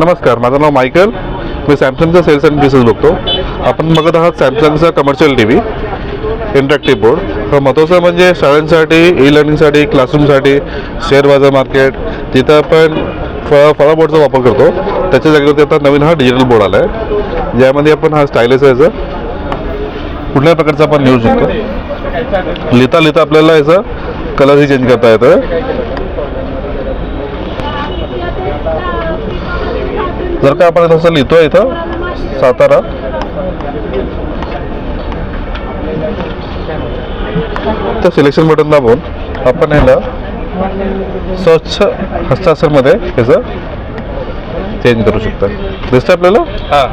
नमस्कार माझं नाव मायकल. मी सॅमसंगचा सेल्स अँड बिझनेस बघतो. आपण बघत आहात सॅमसंगचा commercial T V interactive board तर महत्त्वाचं म्हणजे शाळांसाठी ई लर्निंगसाठी क्लासरूमसाठी शेअर बाजार मार्केट तिथं आपण फळ फळा बोर्डचा वापर करतो. त्याच्या जागेवरती आता नवीन हा डिजिटल बोर्ड आला आहे ज्यामध्ये आपण हा स्टायलिश आहे याचा. कुठल्याही प्रकारचा आपण घेऊ शकतो लिहिता लिहिता आपल्याला याचा कलरही चेंज करता येतं. जर का आपण तसं लिहितो इथं सातारा. तर सिलेक्शन बटन दाबून आपण ह्याला स्वच्छ हस्ताक्षरमध्ये ह्याचं चेंज करू शकता. दिसतं आपल्याला? हां.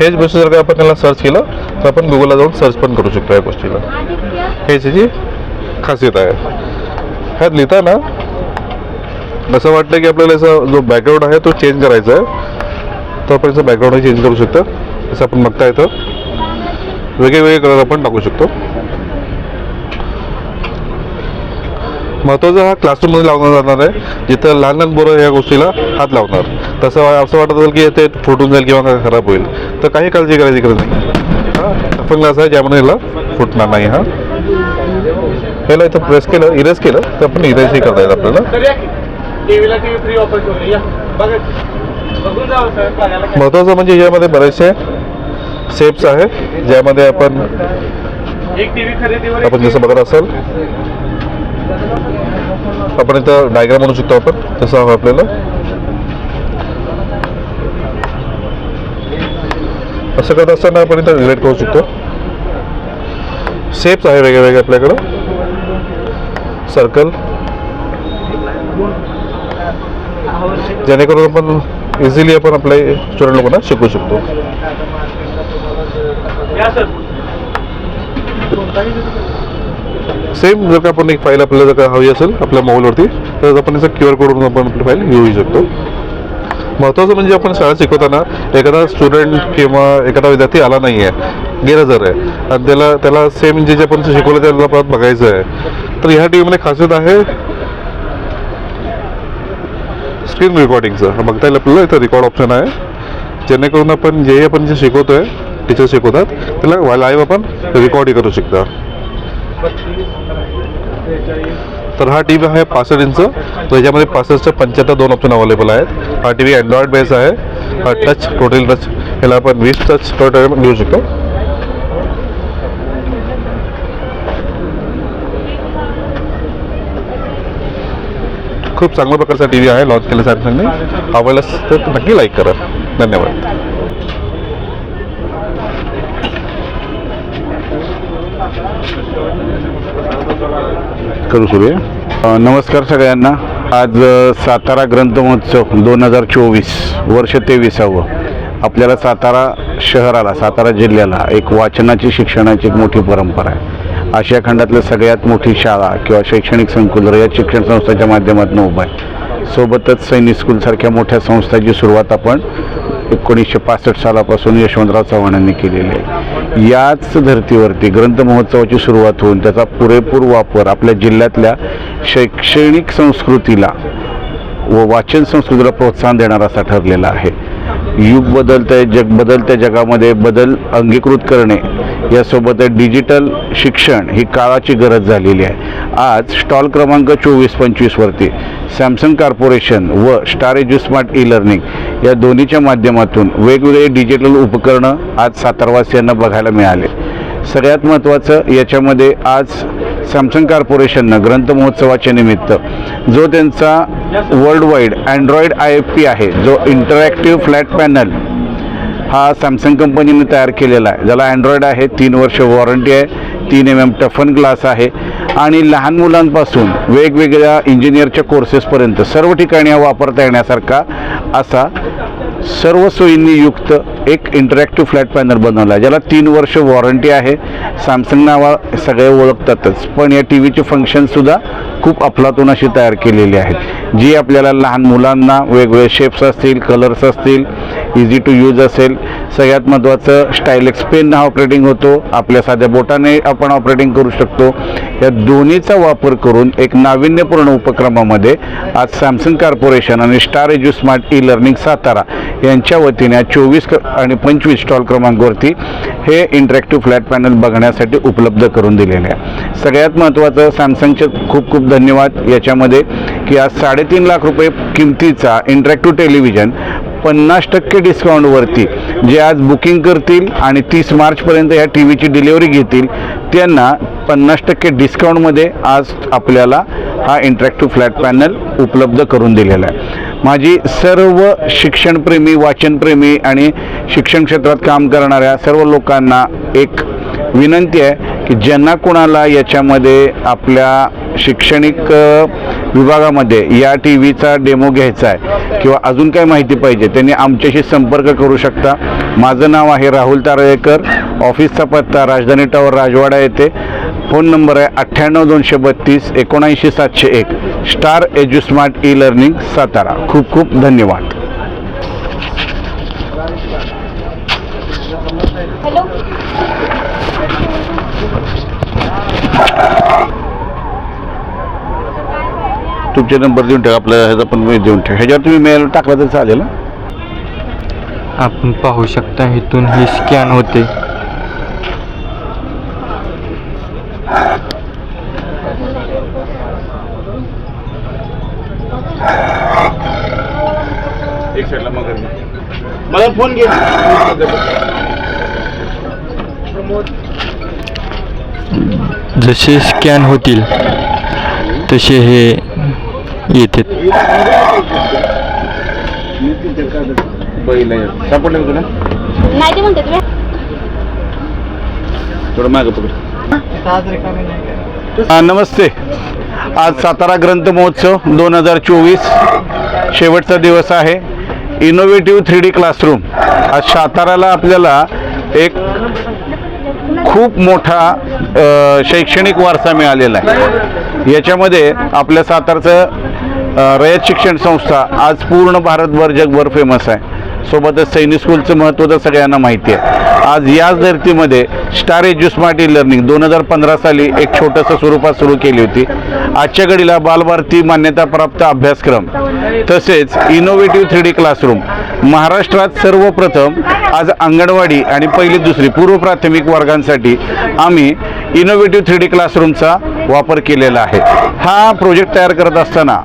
हेच गोष्ट जर का आपण त्याला सर्च केलं तर आपण गुगलला जाऊन सर्च पण करू शकतो या गोष्टीला. हे त्याची खासियत आहे. ह्यात लिहिताना असं वाटतं की आपल्याला याचा जो बॅकग्राऊंड आहे तो चेंज करायचा आहे. तर आपण चेंज करू शकतो. जसं आपण बघता येतं वेगळे वेगळे कलर आपण टाकू शकतो. महत्त्वाचा हा क्लासरूममध्ये लावणं जाणार आहे. जिथं लहान लहान पोरं या गोष्टीला हात लावणार. तसं असं वाटत असेल की ते फुटून जाईल किंवा खराब होईल. तर काही काळजी करायची गरज नाही. हा टफन ग्लास आहे ज्यामुळे याला फुटणार नाही हा. याला इथं प्रेस केलं इरेज केलं तर आपण इरेजही करता येईल आपल्याला. महत्त्वाचं म्हणजे यामध्ये बरेचसे शेप्स आहेत ज्यामध्ये आपण आपण जसं बघत असाल. आपण इथं डायग्राम म्हणू शकतो आपण तसं हवं आपल्याला. असं करत असताना आपण इथं रिलेट करू शकतो. शेप्स आहे वेगळे वेगळे आपल्याकडं. सर्कल जेणेकरून आपण इझिली आपण आपल्या स्टुडंट लोकांना शिकवू शकतो. सेम जर का आपण एक फाईल आपल्याला जर का हवी असेल आपल्या मोबाईलवरती तर आपण याचा क्यू आर कोडवरून आपण आपली फाईल घेऊ शकतो. महत्त्वाचं म्हणजे आपण शाळा शिकवताना एखादा स्टुडंट किंवा एखादा विद्यार्थी आला नाही आहे गैरहजर आहे आणि त्याला त्याला सेम जे जे आपण शिकवलं त्याला परत बघायचं आहे. तर ह्या टी व्हीमध्ये खासियत आहे स्क्रीन रेकॉर्डिंगचं बघता येईल. आपल्याला इथं रेकॉर्ड ऑप्शन आहे. जेणेकरून आपण जे आपण जे शिकवतोय टीचर शिकवतात त्याला लाईव्ह आपण रेकॉर्डही करू शकता. तर हा टी व्ही आहे पासष्ट इंच. त्याच्यामध्ये पासष्टच्या पंच्याहत्तर दोन ऑप्शन अवेलेबल आहेत. हा टी व्ही अँड्रॉइड बेस आहे. हा टच टोटल टच याला आपण वीस टच टोटल घेऊ शकतो. खूप चांगल्या प्रकारचा टी व्ही आहे लॉन्च केला सॅमसंगने आवडल्यास तर नक्की लाईक करा. धन्यवाद. करू सुरू. नमस्कार सगळ्यांना. आज सातारा ग्रंथ महोत्सव दोन हजार चोवीस वर्ष तेविसावं. आपल्याला सातारा शहराला सातारा जिल्ह्याला एक वाचनाची शिक्षणाची एक मोठी परंपरा आहे. आशिया खंडातल्या सगळ्यात मोठी शाळा किंवा शैक्षणिक संकुल रयत शिक्षण संस्थेच्या माध्यमातून उभं आहे. सोबतच सैनिक स्कूलसारख्या मोठ्या संस्थांची सुरुवात आपण एकोणीसशे पासष्ट सालापासून यशवंतराव चव्हाणांनी केलेली आहे. याच धर्तीवरती ग्रंथ महोत्सवाची सुरुवात होऊन त्याचा पुरेपूर वापर आपल्या जिल्ह्यातल्या शैक्षणिक संस्कृतीला व वाचन संस्कृतीला प्रोत्साहन देणारा असा ठरलेला आहे. युग बदलतंय जग बदलत्या जगामध्ये बदल अंगीकृत करणे यासोबतच डिजिटल शिक्षण ही काळाची गरज झालेली आहे. आज स्टॉल क्रमांक चोवीस पंचवीसवरती सॅमसंग कॉर्पोरेशन व star edu smart e learning या दोन्हीच्या माध्यमातून वेगवेगळे डिजिटल उपकरणं आज सातारवासियांना बघायला मिळाले. सगळ्यात महत्त्वाचं याच्यामध्ये आज सॅमसंग कॉर्पोरेशननं ग्रंथ महोत्सवाच्या निमित्त जो त्यांचा world wide android I F P आहे जो इंटरॅक्टिव्ह फ्लॅट पॅनल हा सॅमसंग कंपनीने तयार केलेला आहे. ज्याला अँड्रॉइड आहे तीन वर्ष वॉरंटी आहे तीन एम एम टफन ग्लास आहे आणि लहान मुलांपासून वेगवेगळ्या इंजिनियरच्या कोर्सेसपर्यंत सर्व ठिकाणी हा वापरता येण्यासारखा असा सर्व सोयींनी युक्त एक इंटरॅक्टिव्ह फ्लॅट पॅनल बनवला आहे ज्याला तीन वर्ष वॉरंटी आहे. सॅमसंग नावा सगळे ओळखतातच पण या टी व्हीचे फंक्शनसुद्धा खूप अफलातून अशी तयार केलेली आहेत. जी आपल्याला लहान मुलांना वेगवेगळे शेप्स असतील कलर्स असतील इझी टू यूज असेल सगळ्यात महत्त्वाचं स्टायलेक्स पेन हा ऑपरेटिंग होतो. आपल्या साध्या बोटाने आपण ऑपरेटिंग करू शकतो. या दोन्हीचा वापर करून एक नाविन्यपूर्ण उपक्रमामध्ये आज सॅमसंग कॉर्पोरेशन आणि star edu smart e learning Satara यांच्या वतीने चोवीस आणि पंचवीस स्टॉल क्रमांकावरती हे इंटरॅक्टिव्ह फ्लॅट पॅनल बघण्यासाठी उपलब्ध करून दिलेले आहे. सगळ्यात महत्त्वाचं सॅमसंगचे खूप खूप धन्यवाद. याच्यामध्ये की आज साडे साडेतीन लाख रुपये किमतीचा इंटरॅक्टिव्ह टेलिव्हिजन पन्नास टक्के डिस्काउंटवरती जे आज बुकिंग करतील आणि तीस मार्चपर्यंत या टी व्हीची डिलिव्हरी घेतील त्यांना पन्नास टक्के डिस्काउंटमध्ये आज आपल्याला हा इंटरॅक्टिव्ह फ्लॅट पॅनल उपलब्ध करून दिलेला आहे. माझी सर्व शिक्षणप्रेमी वाचनप्रेमी आणि शिक्षण क्षेत्रात काम करणाऱ्या सर्व लोकांना एक विनंती आहे की ज्यांना कोणाला याच्यामध्ये आपल्या शैक्षणिक विभागामध्ये या टी व्हीचा डेमो घ्यायचा आहे किंवा अजून काही माहिती पाहिजे त्यांनी आमच्याशी संपर्क करू शकता. माझं नाव आहे राहुल तारळेकर. ऑफिसचा पत्ता राजधानी टावर राजवाडा येथे. फोन नंबर आहे अठ्ठ्याण्णव दोनशे बत्तीस एकोणऐंशी सातशे एक. Star edu smart e learning Satara. खूप खूप धन्यवाद. तुमचे नंबर देऊन ठेवा आपल्या ह्याचा पण मी देऊन ठेवा. ह्याच्यावर तुम्ही मेल टाकला तर चालेल ना आपण पाहू शकता इथून हे स्कॅन होते. एक साईडला मग मला फोन घे. जसे स्कॅन होतील तसे हे येते सापडले तुला? नाही ते म्हणते तुम्ही थोडं मागं पकड. हा, नमस्ते. आज सातारा ग्रंथ महोत्सव दोन हजार चोवीस. शेवटचा दिवस आहे. इनोव्हेटिव्ह थ्री डी क्लासरूम आज साताराला आपल्याला एक खूप मोठा अ, शैक्षणिक वारसा मिळालेला आहे. याच्यामध्ये आपल्या सातारचं रयत शिक्षण संस्था आज पूर्ण भारतभर जगभर फेमस आहे. सोबतच सैनिक स्कूलचं महत्त्व तर सगळ्यांना माहिती आहे. आज याच धर्तीमध्ये स्टार एज्युस्मार्टी लर्निंग दोन हजार पंधरा साली एक छोटंसं स्वरूपात सुरू केली होती. आजच्या घडीला बालभारती मान्यताप्राप्त अभ्यासक्रम तसेच इनोव्हेटिव्ह थ्री डी क्लासरूम महाराष्ट्रात सर्वप्रथम आज अंगणवाडी आणि पहिली दुसरी पूर्व प्राथमिक वर्गांसाठी आम्ही इनोव्हेटिव्ह थ्री डी क्लासरूमचा वापर केलेला आहे. हा प्रोजेक्ट तयार करत असताना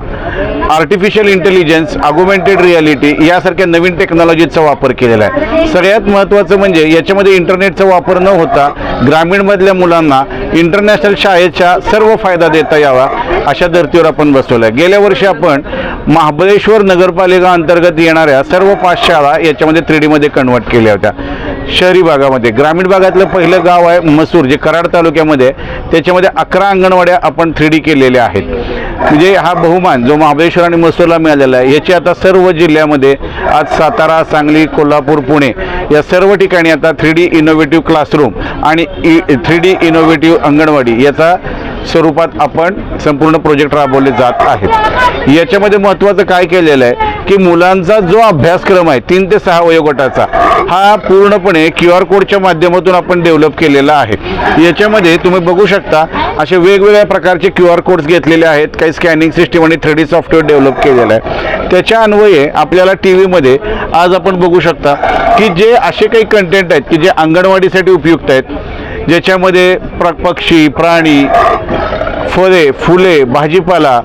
आर्टिफिशियल इंटेलिजन्स अगुमेंटेड रियालिटी यासारख्या नवीन टेक्नॉलॉजीचा वापर केलेला आहे. सगळ्यात महत्त्वाचं म्हणजे याच्यामध्ये इंटरनेटचा वापर न होता ग्रामीणमधल्या मुलांना इंटरनॅशनल शाळेचा सर्व फायदा देता यावा अशा धर्तीवर आपण बसवलं आहे. गेल्या वर्षी आपण महाबळेश्वर नगरपालिका अंतर्गत येणाऱ्या सर्व पाच शाळा याच्यामध्ये थ्री डीमध्ये कन्वर्ट केल्या होत्या. शहरी भागामध्ये. ग्रामीण भागातलं पहिलं गाव आहे मसूर जे कराड तालुक्यामध्ये. त्याच्यामध्ये अकरा अंगणवाड्या आपण थ्री डी केलेल्या आहेत. म्हणजे हा बहुमान जो महाबळेश्वर आणि मसूरला मिळालेला आहे याची आता सर्व जिल्ह्यामध्ये आज सातारा सांगली कोल्हापूर पुणे या सर्व ठिकाणी आता थ्री डी इनोव्हेटिव्ह क्लासरूम आणि थ्री डी इनोव्हेटिव्ह अंगणवाडी याचा स्वरूपात आपण संपूर्ण प्रोजेक्ट राबवले जात आहेत. याच्यामध्ये महत्त्वाचं काय केलेलं आहे? की मुलांचा जो अभ्यासक्रम आहे तीन ते सहा वयोगटाचा हा पूर्णपणे क्यू आर कोडच्या माध्यमातून आपण डेव्हलप केलेला आहे. याच्यामध्ये तुम्ही बघू शकता असे वेगवेगळ्या प्रकारचे क्यू आर कोड्स घेतलेले आहेत काही स्कॅनिंग सिस्टीम आणि थ्री डी सॉफ्टवेअर डेव्हलप केलेलं आहे. त्याच्या अन्वये आपल्याला टी व्हीमध्ये आज आपण बघू शकता की जे असे काही कंटेंट आहेत की जे अंगणवाडीसाठी उपयुक्त आहेत ज्याच्यामध्ये प्र पक्षी प्राणी फळे फुले भाजीपाला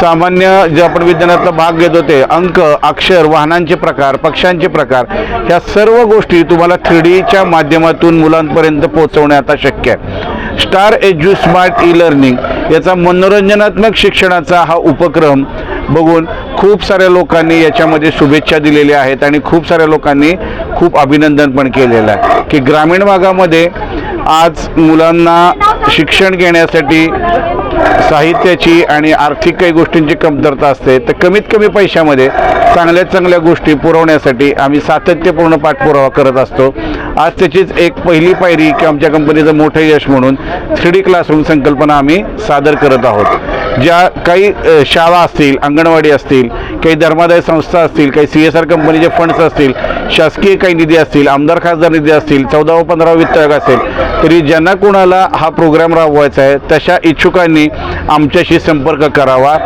सामान्य जे आपण विज्ञानातला भाग घेत होते अंक अक्षर वाहनांचे प्रकार पक्ष्यांचे प्रकार ह्या सर्व गोष्टी तुम्हाला थ्री डीच्या माध्यमातून मुलांपर्यंत पोहोचवणे आता शक्य आहे. Star edu smart e learning याचा मनोरंजनात्मक शिक्षणाचा हा उपक्रम बघून खूप साऱ्या लोकांनी याच्यामध्ये शुभेच्छा दिलेल्या आहेत आणि खूप साऱ्या लोकांनी खूप अभिनंदन पण केलेलं आहे. की ग्रामीण भागामध्ये आज मुलांना शिक्षण घेण्यासाठी साहित्याची आणि आर्थिक काही गोष्टींची कमतरता असते तर कमीत कमी पैशामध्ये चांगल्या चांगल्या गोष्टी पुरवण्यासाठी आम्ही सातत्यपूर्ण पाठपुरावा करत असतो. आज त्याचीच एक पहिली पायरी की आमच्या कंपनीचं मोठं यश म्हणून थ्री डी क्लासरूम संकल्पना आम्ही सादर करत आहोत. ज्या काही शाळा असतील अंगणवाडी असतील काही धर्मादाय संस्था असतील काही सी एस आर कंपनीचे फंड्स असतील शासकीय काही निधी असतील आमदार खासदार निधी असतील चौदा व पंधरा वित्त आयोग असेल तरी ज्यांना कोणाला हा प्रोग्राम राबवायचा आहे तशा इच्छुकांनी आमच्याशी संपर्क करावा.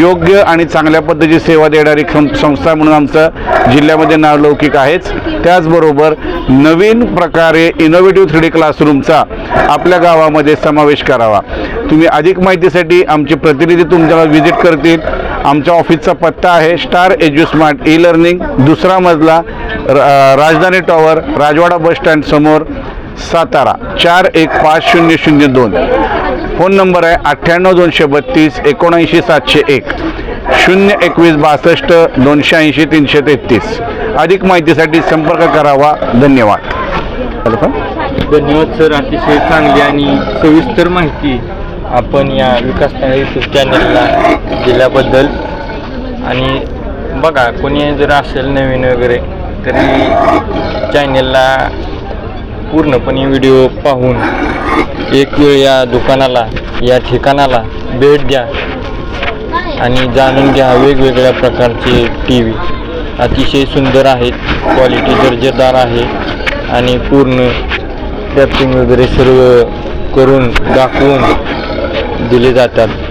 योग्य आणि चांगल्या पद्धतीची सेवा देणारी सं- संस्था म्हणून आमचं जिल्ह्यामध्ये नावलौकिक आहेच. त्याचबरोबर नवीन प्रकारे इनोव्हेटिव्ह थ्री डी क्लासरूमचा आपल्या गावामध्ये समावेश करावा. तुम्ही अधिक माहितीसाठी आमचे प्रतिनिधी तुमच्याला व्हिजिट करतील. आमच्या ऑफिसचा पत्ता आहे star edu smart e learning दुसरा मजला राजधानी टॉवर राजवाडा बस स्टँड समोर सातारा चार एक पाच शून्य शून्य दोन. फोन नंबर आहे अठ्ठ्याण्णव दोनशे बत्तीस एकोणऐंशी सातशे एक. शून्य एकवीस बासष्ट दोनशे ऐंशी तीनशे तेहतीस. अधिक माहितीसाठी संपर्क करावा. धन्यवाद. धन्यवाद सर. अतिशय चांगली आणि सविस्तर माहिती आपण या विकास यूट्यूब चॅनलला दिल्याबद्दल. आणि बघा कोणी जर असेल नवीन वगैरे तरी चॅनलला पूर्णपणे व्हिडिओ पाहून एक वेळ या दुकानाला या ठिकाणाला भेट द्या आणि जाणून घ्या वेगवेगळ्या प्रकारचे टी व्ही अतिशय सुंदर आहेत क्वालिटी दर्जेदार आहे आणि पूर्ण टॅपिंग वगैरे सर्व करून दाखवून दिले जातात.